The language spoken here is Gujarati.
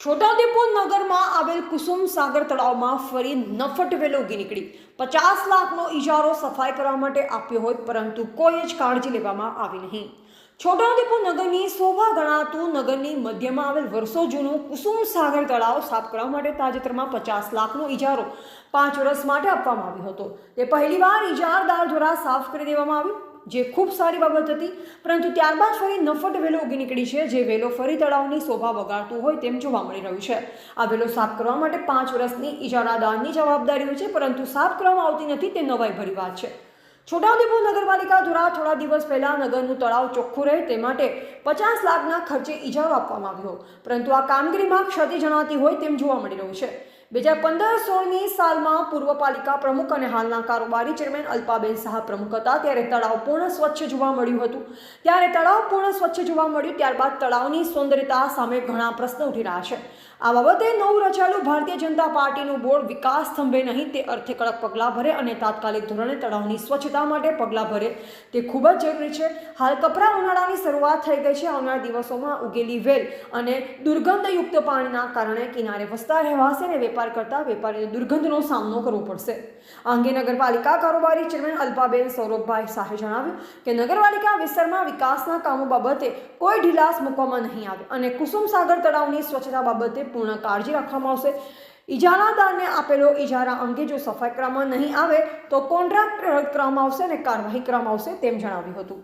છોટાઉદેપુર નગરમાં આવેલ કુસુમ સાગર તળાવમાં ફરી નફટ વેલો ઉગી નીકળી. પચાસ લાખનો ઇજારો સફાઈ કરવા માટે આપ્યો હોય, પરંતુ કોઈ જ કાળજી લેવામાં આવી નહીં. છોટાઉદેપુર નગરની શોભા ગણાતું નગરની મધ્યમાં આવેલ વર્ષો જૂનું કુસુમ સાગર તળાવ સાફ કરવા માટે તાજેતરમાં પચાસ લાખનો ઇજારો પાંચ વર્ષ માટે આપવામાં આવ્યો હતો. તે પહેલીવાર ઇજારદાર દ્વારા સાફ કરી દેવામાં આવ્યું. જે ખૂબ સારી બાબત હતી. પરંતુ ત્યારબાદ ફરી નફટ વેલો ઉગી નીકળી છે. જે વેલો ફરી તળાવની શોભા વગાડતું હોય તેમ જોવા મળી રહ્યું છે. આ વેલો સાફ કરવા માટે પાંચ વર્ષની ઇજારાદારની જવાબદારી હોય છે, પરંતુ સાફ કરવામાં આવતી નથી તે નવાઈ ભરી વાત છે. છોટાઉદેપુર નગરપાલિકા દ્વારા થોડા દિવસ પહેલા નગરનું તળાવ ચોખ્ખું રહે તે માટે પચાસ લાખના ખર્ચે ઇજારો આપવામાં આવ્યો. પરંતુ આ કામગીરીમાં ક્ષતિ જણાતી હોય તેમ જોવા મળી રહ્યું છે. બે હજાર પંદર સોળની સાલમાં પૂર્વ પાલિકા પ્રમુખ અને હાલના કારોબારી ચેરમેન અલ્પાબેન શાહ પ્રમુખ હતા. ત્યારે તળાવ પૂર્ણ સ્વચ્છ જોવા મળ્યું હતું. ત્યારે તળાવ પૂર્ણ સ્વચ્છ જોવા મળ્યું, ત્યારબાદ તળાવની સૌંદર્યતા સામે ઘણા પ્રશ્નો ઉઠી રહ્યા છે. આ બાબતે નવું રચાયેલું ભારતીય જનતા પાર્ટીનું બોર્ડ વિકાસ થંભે નહીં, તે અર્થે કડક પગલાં ભરે અને તાત્કાલિક ધોરણે તળાવની સ્વચ્છતા માટે પગલાં ભરે. તે ખૂબ જ જરૂરી છે. હાલ કપરા ઉનાળાની શરૂઆત થઈ ગઈ છે. આવનારા દિવસોમાં ઉગેલી વેલ અને દુર્ગંધયુક્ત પાણીના કારણે કિનારે વસતા રહેવાસીને વેપાર કરતા વેપારીને દુર્ગંધનો સામનો કરવો પડશે. આ અંગે નગરપાલિકા કારોબારી ચેરમેન અલ્પાબેન સૌરભભાઈ શાહે જણાવ્યું કે નગરપાલિકા વિસ્તારમાં વિકાસના કામો બાબતે કોઈ ઢીલાસ મૂકવામાં નહીં આવે અને કુસુમ સાગર તળાવની સ્વચ્છતા બાબતે પૂર્ણ કાળજી રાખવામાં આવશે. ઇજારાદારને આપેલો ઇજારા અંગે જો સફાઈ કરવામાં નહીં આવે તો કોન્ટ્રાક્ટ કરવામાં આવશે અને કાર્યવાહી કરવામાં આવશે તેમ જણાવ્યું હતું.